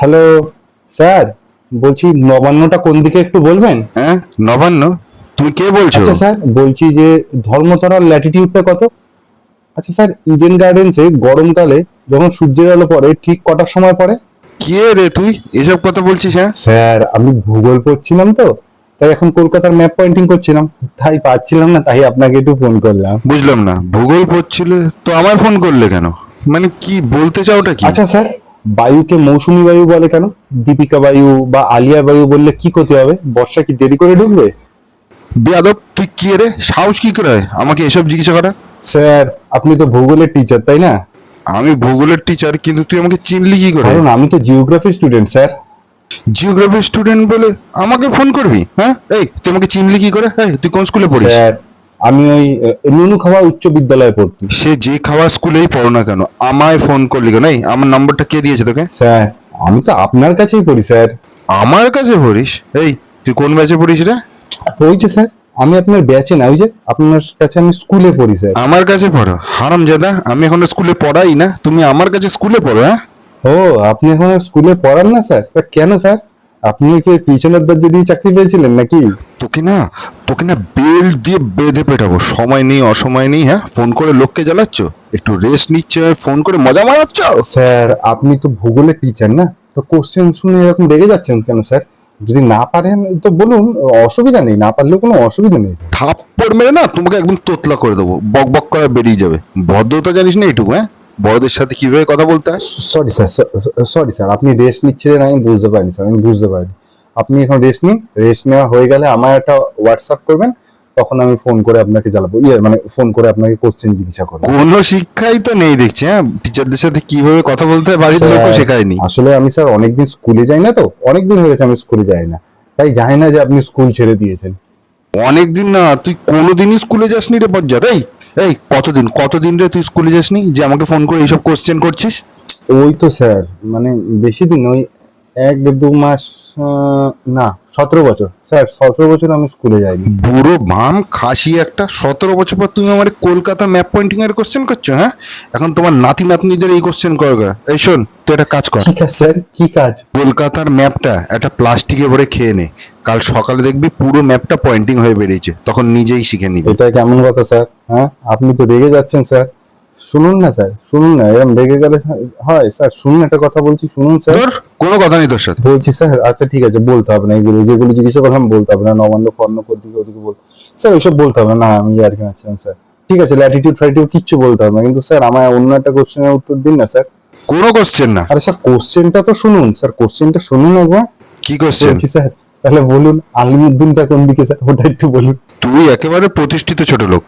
Hello sir বলছি নবান্নটা কোন দিকে একটু বলবেন? হ্যাঁ নবান্ন? তুমি কে বলছো? আচ্ছা স্যার বলছি যে ধর্মতলার ল্যাটিটিউডটা কত? আচ্ছা স্যার ইডেন গার্ডেন্সে গরমকালে যখন সূর্যের আলো পড়ে ঠিক কটার সময় পড়ে? কে রে তুই? এসব কথা বলছিস হ্যাঁ? স্যার আমি ভূগোল পড়ছিলাম তো তাই এখন কলকাতার ম্যাপ পয়েন্টিং করছিলাম। তাই পাচ্ছিলাম না তাই আপনাকে একটু ফোন করলাম। বুঝলাম না ভূগোল পড়ছিলে তো আমার ফোন করলে কেন? মানে কি বলতে চাওটা কি? আচ্ছা স্যার বায়ুকে মৌসুমী বায়ু বলে কেন? দীপিকা বায়ু বা আলিয়া বায়ু বললে কি ক্ষতি হবে? বর্ষা কি দেরি করে ঢুকবে? বেয়াদব তুই কি রে? সাহস কি করে হয়? আমাকে এসব জিজ্ঞাসা করা স্যার আপনি তো ভূগোলের টিচার তাই না? আমি ভূগোলের টিচার কিন্তু তুই আমাকে চিনলি কি করে? কারণ আমি তো geography student sir. Geography student বলে আমাকে ফোন করবি হ্যাঁ? এই তুই আমাকে চিনলি কি করে? এই তুই কোন স্কুলে পড়িস? স্যার আমি ওই নুনু খাওয়া উচ্চ বিদ্যালয়ে পড়তি। সে যে খাওয়া স্কুলেই পড়ো না কেন আমায় ফোন করলি কেন? এই আমার নাম্বারটা কে দিয়েছে তোকে? স্যার আমি তো আপনার কাছেই পড়ি স্যার। আমার কাছে পড়িস? এই তুই কোন ব্যাচে পড়িস রে ওই যে স্যার। আমি আপনার ব্যাচে না ওই যে আপনার কাছে আমি স্কুলে পড়ি স্যার। আমার কাছে পড়ো? হারাম জাদা আমি এখন স্কুলে পড়াই না। তুমি আমার কাছে স্কুলে পড়ো হ্যাঁ? ও আপনি এখন স্কুলে পড়ান না স্যার? তা কেন স্যার? আপনি কি পিছনের দরজা দিয়ে চাকরি পেয়েছিলেন নাকি? তোকে না তোকে না বেল্ট দিয়ে বেঁধে পেটাবো। সময় নেই অসময় নেই হ্যাঁ? ফোন করে লোককে জ্বালাচ্ছ? একটু রেস্ট নিচ্ছে ফোন করে মজা মারাচ্ছ? স্যার আপনি তো ভূগোলের টিচার না? তো কোশ্চেন শুনে এরকম রেগে যাচ্ছেন কেন স্যার? যদি না পারেন তো বলুন অসুবিধা নেই না পারলেও কোনো অসুবিধা নেই। থাপ্পড় মেরে না তোমাকে একদম তোতলা করে দেবো। বক বক করে বেরিয়ে যাবে। ভদ্রতা জানিস না এইটুকু হ্যাঁ? বড়দের সাথে কীভাবে কথা বলতে হয়? সরি স্যার সরি স্যার আপনি রেস্ট নিচ্ছিলেন আমি বুঝতে পারিনি স্যার আমি বুঝতে পারিনি। আপনি এখন রেস্ট নিন রেস্ট নেওয়া হয়ে গেলে আমার একটা হোয়াটসঅ্যাপ করবেন তখন আমি ফোন করে আপনাকে জ্বালাবো ইয়ে মানে ফোন করে আপনাকে কোশ্চেন জিজ্ঞাসা করব। কোনো শিক্ষাই তো নেই দেখছি হ্যাঁ? টিচারদের সাথে কীভাবে কথা বলতে হয় বাড়ির লোকও শেখায়নি আসলে আমি স্যার অনেকদিন স্কুলে যাই না তো অনেকদিন হয়ে গেছে আমি স্কুলে যাই না। তাই জানি না যে আপনি স্কুল ছেড়ে দিয়েছেন। অনেকদিন না তুই কোনোদিনই স্কুলে যাসনি রে বজ্জা এই এই, কতদিন? কতদিন রে তুই স্কুলে যাসনি? যে আমাকে ফোন করে এইসব কোশ্চেন করছিস? ওই তো স্যার মানে বেশি দিন, ওই এক দু মাস না সতেরো বছর। স্যার সতেরো বছর আমি স্কুলে যাইনি। বুড়ো ভাম খাসি একটা সতেরো বছর পর তুমি আমার কলকাতা ম্যাপ পয়েন্টিং এর কোশ্চেন করছ হ্যাঁ? এখন তোমার নাতি নাতনিদের এই কোশ্চেন করবে এই শোন তুই একটা কাজ কর। কি কাজ স্যার? কি কাজ? কলকাতার ম্যাপটা একটা প্লাস্টিকে ভরে খেয়ে নে। কাল সকালে দেখবি পুরো ম্যাপটা পয়েন্টিং হয়ে বেরিয়েছে। তখন নিজেই শিখে নিবি। এটা কেমন কথা স্যার হ্যাঁ? আপনি তো রেগে যাচ্ছেন স্যার। শুনুন না স্যার। শুনুন না এরকম রেগে গেলে হয়। স্যার শুনুন একটা কথা বলছি শুনুন স্যার। তোর কোনো কথা নেই তোর সাথে। বলছি স্যার আচ্ছা ঠিক আছে বলতে হবে না এগুলো। যেগুলো জিজ্ঞাসা করলাম বলতে হবে না। নবান্ন ফর্ণ করদিকে ওদিকে বল। স্যার ওইসব বলতে হবে না। আমি আর কি মারছিলাম স্যার। ঠিক আছে ল্যাটিটিউড ফ্যাটিটিউড কিচ্ছু বলতে হবে না। কিন্তু স্যার আমায় অন্য একটা কোশ্চেনের উত্তর দিন না স্যার। কোনো কোশ্চেন না। আরে স্যার কোশ্চেনটা তো শুনুন। স্যার কোশ্চেনটা শুনুন একবার। কি কোশ্চেন স্যার তাহলে বলুন আলিমুদ্দিনটা কোন দিকে স্যার? ওটা একটু বলুন। তুই একেবারে প্রতিষ্ঠিত ছোট লোক।